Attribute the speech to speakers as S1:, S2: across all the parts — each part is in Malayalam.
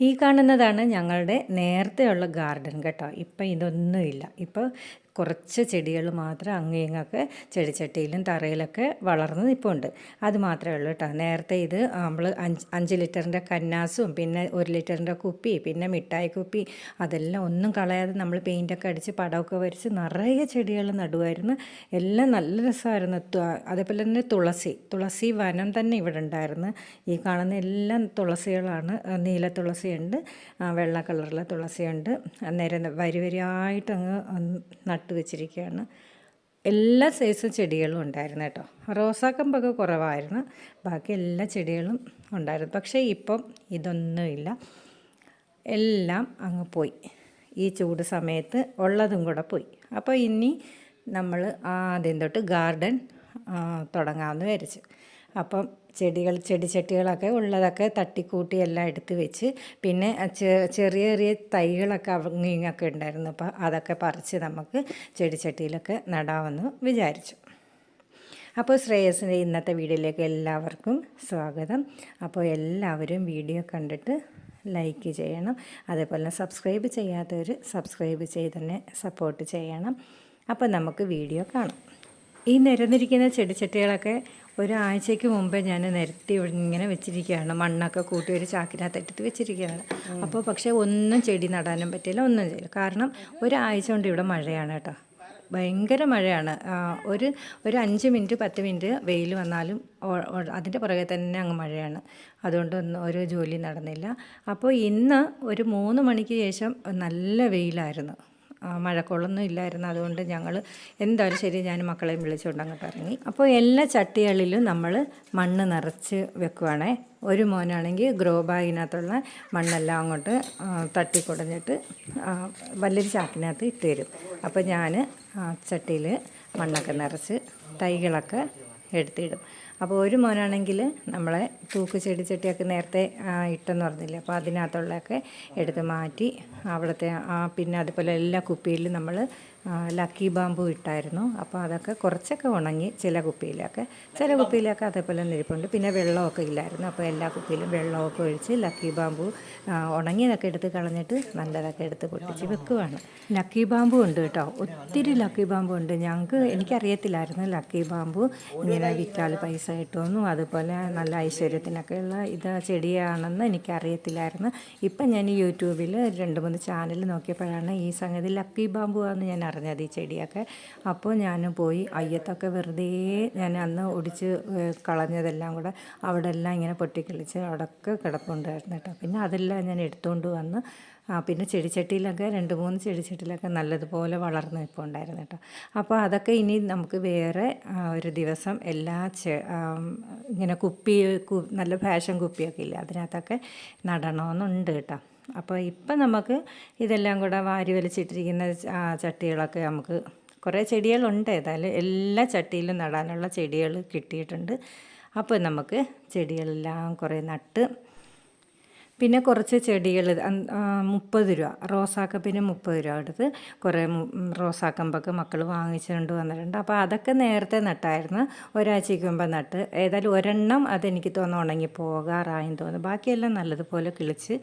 S1: ഈ കാണുന്നതാണ് ഞങ്ങളുടെ നേരത്തെയുള്ള ഗാർഡൻ കേട്ടോ. ഇപ്പം ഇതൊന്നുമില്ല. ഇപ്പോൾ കുറച്ച് ചെടികൾ മാത്രം അങ്ങിങ്ങൊക്കെ ചെടിച്ചട്ടിയിലും തറയിലൊക്കെ വളർന്ന് നിൽപ്പുണ്ട് അത് മാത്രമേ ഉള്ളൂ കേട്ടോ നേരത്തെ ഇത് നമ്മൾ അഞ്ച് അഞ്ച് ലിറ്ററിന്റെ കന്നാസും പിന്നെ ഒരു ലിറ്ററിന്റെ കുപ്പി പിന്നെ മിഠായി കുപ്പി അതെല്ലാം ഒന്നും കളയാതെ നമ്മൾ പെയിന്റൊക്കെ അടിച്ച് പടമൊക്കെ വരച്ച് നിറയെ ചെടികൾ നടുമായിരുന്നു എല്ലാം നല്ല രസമായിരുന്നു. അതേപോലെ തന്നെ തുളസി തുളസി വനം തന്നെ ഇവിടെ ഉണ്ടായിരുന്നു. ഈ കാണുന്ന എല്ലാം തുളസികളാണ്. നീല തുളസിയുണ്ട് വെള്ള കളറിലെ തുളസിയുണ്ട്. അന്നേരം വരി വരിയായിട്ട് അങ്ങ് നട്ടു വെച്ചിരിക്കുകയാണ്. എല്ലാ സൈസും ചെടികളും ഉണ്ടായിരുന്നു കേട്ടോ. റോസാക്കമ്പൊക്കെ കുറവായിരുന്നു. ബാക്കി എല്ലാ ചെടികളും ഉണ്ടായിരുന്നു. പക്ഷേ ഇപ്പം ഇതൊന്നുമില്ല. എല്ലാം അങ്ങ് പോയി. ഈ ചൂട് സമയത്ത് ഉള്ളതും കൂടെ പോയി. അപ്പോൾ ഇനി നമ്മൾ ആദ്യം തൊട്ട് ഗാർഡൻ തുടങ്ങാമെന്ന് വിചാരിച്ചു. അപ്പം ചെടികൾ ചെടിച്ചട്ടികളൊക്കെ ഉള്ളതൊക്കെ തട്ടിക്കൂട്ടി എല്ലാം എടുത്ത് വെച്ച് പിന്നെ ചെറിയ ചെറിയ തൈകളൊക്കെ അങ്ങിങ്ങൊക്കെ ഉണ്ടായിരുന്നു. അപ്പോൾ അതൊക്കെ പറിച്ച് നമുക്ക് ചെടിച്ചട്ടിയിലൊക്കെ നടാമെന്ന് വിചാരിച്ചു. അപ്പോൾ ശ്രേയസിന്റെ ഇന്നത്തെ വീഡിയോയിലേക്ക് എല്ലാവർക്കും സ്വാഗതം. അപ്പോൾ എല്ലാവരും വീഡിയോ കണ്ടിട്ട് ലൈക്ക് ചെയ്യണം. അതേപോലെ സബ്സ്ക്രൈബ് ചെയ്യാത്തവർ സബ്സ്ക്രൈബ് ചെയ്ത് തന്നെ സപ്പോർട്ട് ചെയ്യണം. അപ്പോൾ നമുക്ക് വീഡിയോ കാണാം. ഈ നിരന്നിരിക്കുന്ന ചെടിച്ചട്ടികളൊക്കെ ഒരാഴ്ചയ്ക്ക് മുമ്പേ ഞാൻ നിരത്തി ഇങ്ങനെ വെച്ചിരിക്കുകയാണ്. മണ്ണൊക്കെ കൂട്ടി ഒരു ചാക്കിനകത്തെടുത്ത് വെച്ചിരിക്കുകയാണ്. അപ്പോൾ പക്ഷേ ഒന്നും ചെടി നടാനും പറ്റില്ല ഒന്നും ചെയ്യില്ല. കാരണം ഒരാഴ്ച കൊണ്ട് ഇവിടെ മഴയാണ് കേട്ടോ. ഭയങ്കര മഴയാണ്. ഒരു ഒരു അഞ്ച് മിനിറ്റ് പത്ത് മിനിറ്റ് വെയിൽ വന്നാലും അതിന്റെ പുറകെ തന്നെ അങ്ങ് മഴയാണ്. അതുകൊണ്ട് ഒരു ജോലി നടന്നില്ല. അപ്പോൾ ഇന്ന് ഒരു മൂന്ന് മണിക്ക് ശേഷം നല്ല വെയിലായിരുന്നു. മഴക്കോളൊന്നും ഇല്ലായിരുന്നു. അതുകൊണ്ട് ഞങ്ങൾ എന്തായാലും ശരി ഞാൻ മക്കളെയും വിളിച്ചുകൊണ്ട് അങ്ങോട്ട് ഇറങ്ങി. അപ്പോൾ എല്ലാ ചട്ടികളിലും നമ്മൾ മണ്ണ് നിറച്ച് വെക്കുവാണേ. ഒരു മോനാണെങ്കിൽ ഗ്രോ ബാഗിനകത്തുള്ള മണ്ണെല്ലാം അങ്ങോട്ട് തട്ടിക്കൊടഞ്ഞിട്ട് വലിയൊരു ചാക്കിനകത്ത് ഇട്ട് തരും. അപ്പോൾ ഞാൻ ചട്ടിയിൽ മണ്ണൊക്കെ നിറച്ച് തൈകളൊക്കെ എടുത്തിടും. അപ്പോൾ ഒരു മോനാണെങ്കിൽ നമ്മളെ തൂക്ക് ചെടി ചട്ടിയൊക്കെ നേരത്തെ ഇട്ടെന്ന് പറഞ്ഞില്ലേ? അപ്പോൾ അതിനകത്തുള്ളതൊക്കെ എടുത്ത് മാറ്റി അവിടുത്തെ പിന്നെ അതുപോലെ എല്ലാ കുപ്പിയിലും നമ്മൾ ലക്കി ബാമ്പു ഇട്ടായിരുന്നു. അപ്പോൾ അതൊക്കെ കുറച്ചൊക്കെ ഉണങ്ങി ചില കുപ്പിയിലൊക്കെ ചില കുപ്പിയിലൊക്കെ അതേപോലെ നിരപ്പുണ്ട് പിന്നെ വെള്ളമൊക്കെ ഇല്ലായിരുന്നു. അപ്പോൾ എല്ലാ കുപ്പിയിലും വെള്ളമൊക്കെ ഒഴിച്ച് ലക്കി ബാമ്പു ഉണങ്ങിയതൊക്കെ എടുത്ത് കളഞ്ഞിട്ട് നല്ലതൊക്കെ എടുത്ത് പൊട്ടിച്ച് വെക്കുവാണ്. ലക്കി ബാമ്പു ഉണ്ട് കേട്ടോ. ഒത്തിരി ലക്കി ബാമ്പു ഉണ്ട്. ഞങ്ങൾക്ക് എനിക്കറിയത്തില്ലായിരുന്നു ലക്കി ബാമ്പു ഇങ്ങനെ വിറ്റാൽ പൈസ കിട്ടുമെന്നും അതുപോലെ നല്ല ഐശ്വര്യത്തിനൊക്കെയുള്ള ഇത് ചെടിയാണെന്ന് എനിക്കറിയത്തില്ലായിരുന്നു. ഇപ്പം ഞാൻ യൂട്യൂബിൽ രണ്ട് മൂന്ന് ചാനൽ നോക്കിയപ്പോഴാണ് ഈ സംഗതി ലക്കി ബാമ്പു ആണെന്ന് ഞാൻ അറിഞ്ഞത് ഈ ചെടിയൊക്കെ. അപ്പോൾ ഞാൻ പോയി അയ്യത്തൊക്കെ വെറുതെ ഞാൻ അന്ന് ഒടിച്ച് കളഞ്ഞതെല്ലാം കൂടെ അവിടെ എല്ലാം ഇങ്ങനെ പൊട്ടിക്കളിച്ച് അവിടെയൊക്കെ കിടപ്പുണ്ടായിരുന്നു കേട്ടോ. പിന്നെ അതെല്ലാം ഞാൻ എടുത്തുകൊണ്ട് വന്ന് പിന്നെ ചെടിച്ചട്ടിയിലൊക്കെ രണ്ട് മൂന്ന് ചെടിച്ചട്ടിയിലൊക്കെ നല്ലതുപോലെ വളർന്ന് ഇപ്പോൾ ഉണ്ടായിരുന്നു കേട്ടോ. അപ്പോൾ അതൊക്കെ ഇനി നമുക്ക് വേറെ ഒരു ദിവസം എല്ലാ ഇങ്ങനെ കുപ്പി നല്ല ഫാഷൻ കുപ്പിയൊക്കെ ഇല്ല അതിനകത്തൊക്കെ നടണമെന്നുണ്ട് കേട്ടോ. അപ്പോൾ ഇപ്പം നമുക്ക് ഇതെല്ലാം കൂടെ വാരി വലിച്ചിട്ടിരിക്കുന്ന ചട്ടികളൊക്കെ നമുക്ക് കുറേ ചെടികളുണ്ട്. ഏതായാലും എല്ലാ ചട്ടിയിലും നടാനുള്ള ചെടികൾ കിട്ടിയിട്ടുണ്ട്. അപ്പോൾ നമുക്ക് ചെടികളെല്ലാം കുറേ നട്ട് പിന്നെ കുറച്ച് ചെടികൾ മുപ്പത് രൂപ. റോസാക്കപ്പിന് മുപ്പത് രൂപ എടുത്ത് കുറേ റോസാക്കമ്പൊക്കെ മക്കൾ വാങ്ങിച്ചുകൊണ്ട് വന്നിട്ടുണ്ട്. അപ്പോൾ അതൊക്കെ നേരത്തെ നട്ടായിരുന്നു. ഒരാഴ്ചയ്ക്ക് മുമ്പ് നട്ട്. ഏതായാലും ഒരെണ്ണം അതെനിക്ക് തോന്നുന്നു ഉണങ്ങി പോകാറായെന്ന് തോന്നുന്നു. ബാക്കിയെല്ലാം നല്ലതുപോലെ കിളിച്ച്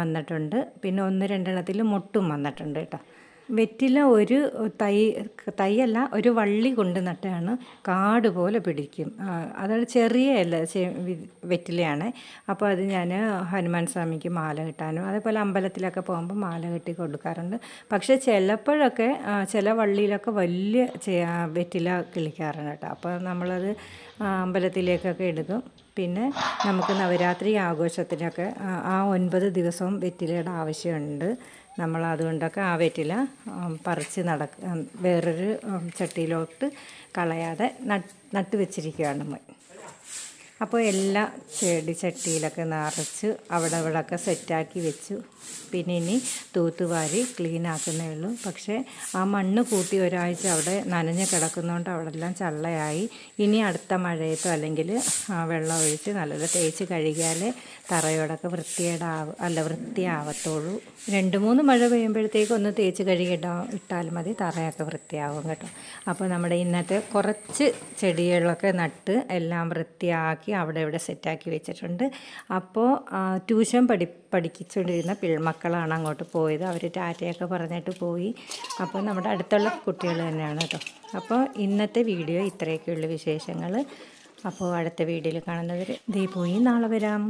S1: വന്നിട്ടുണ്ട്. പിന്നെ ഒന്ന് രണ്ടെണ്ണത്തിൽ മുട്ടും വന്നിട്ടുണ്ട് കേട്ടോ. വെറ്റില ഒരു തൈ തൈയല്ല ഒരു വള്ളി കൊണ്ട് നട്ടാണ് കാട് പോലെ പിടിക്കും. അതായത് ചെറിയ വി- വെറ്റിലയാണ്. അപ്പോൾ അത് ഞാൻ ഹനുമാൻ സ്വാമിക്ക് മാല കെട്ടാനും അതേപോലെ അമ്പലത്തിലൊക്കെ പോകുമ്പോൾ മാല കെട്ടി കൊടുക്കാറുണ്ട്. പക്ഷേ ചിലപ്പോഴൊക്കെ ചില വള്ളിയിലൊക്കെ വലിയ വെറ്റില കിളിക്കാറുണ്ട് കേട്ടോ. അപ്പോൾ നമ്മളത് അമ്പലത്തിലേക്കൊക്കെ എടുക്കും. പിന്നെ നമുക്ക് നവരാത്രി ആഘോഷത്തിനൊക്കെ ആ, ഒൻപത് ദിവസവും വെറ്റിലയുടെ ആവശ്യമുണ്ട്. നമ്മൾ അതുകൊണ്ടൊക്കെ ആ വെറ്റില പറിച്ച് നടക്ക വേറൊരു ചട്ടിയിലോട്ട് കളയാതെ നട്ട് നട്ട് വെച്ചിരിക്കുകയാണ് നമ്മൾ. അപ്പോൾ എല്ലാ ചെടി ചട്ടിയിലൊക്കെ നിറച്ച് അവിടെ ഇവിടെയൊക്കെ സെറ്റാക്കി വെച്ചു. പിന്നെ ഇനി തൂത്തുവാരി ക്ലീൻ ആക്കുന്നേ ഉള്ളൂ. പക്ഷേ ആ മണ്ണ് കൂട്ടി ഒരാഴ്ച അവിടെ നനഞ്ഞ് കിടക്കുന്നതുകൊണ്ട് അവിടെ എല്ലാം ചള്ളയായി. ഇനി അടുത്ത മഴയത്തോ അല്ലെങ്കിൽ ആ വെള്ളം ഒഴിച്ച് നല്ലത് തേച്ച് കഴുകിയാലേ തറയോടൊക്കെ വൃത്തിയേടാവും അല്ല വൃത്തിയാവത്തുള്ളൂ. രണ്ട് മൂന്ന് മഴ പെയ്യുമ്പോഴത്തേക്ക് ഒന്ന് തേച്ച് കഴുകിയിടാ ഇട്ടാൽ മതി തറയൊക്കെ വൃത്തിയാവും കേട്ടോ. അപ്പോൾ നമ്മുടെ ഇന്നത്തെ കുറച്ച് ചെടികളൊക്കെ നട്ട് എല്ലാം വൃത്തിയാക്കി നോക്കി അവിടെ ഇവിടെ സെറ്റാക്കി വെച്ചിട്ടുണ്ട്. അപ്പോൾ ട്യൂഷൻ പഠി പഠിപ്പിച്ചുകൊണ്ടിരുന്ന പിൾമക്കളാണ് അങ്ങോട്ട് പോയത്. അവർ ടാറ്റയൊക്കെ പറഞ്ഞിട്ട് പോയി. അപ്പോൾ നമ്മുടെ അടുത്തുള്ള കുട്ടികൾ തന്നെയാണ് കേട്ടോ. അപ്പോൾ ഇന്നത്തെ വീഡിയോ ഇത്രയൊക്കെയുള്ള വിശേഷങ്ങൾ അപ്പോൾ അടുത്ത വീഡിയോയിൽ കാണുന്നവർ ദേ പോയി നാളെ വരാം.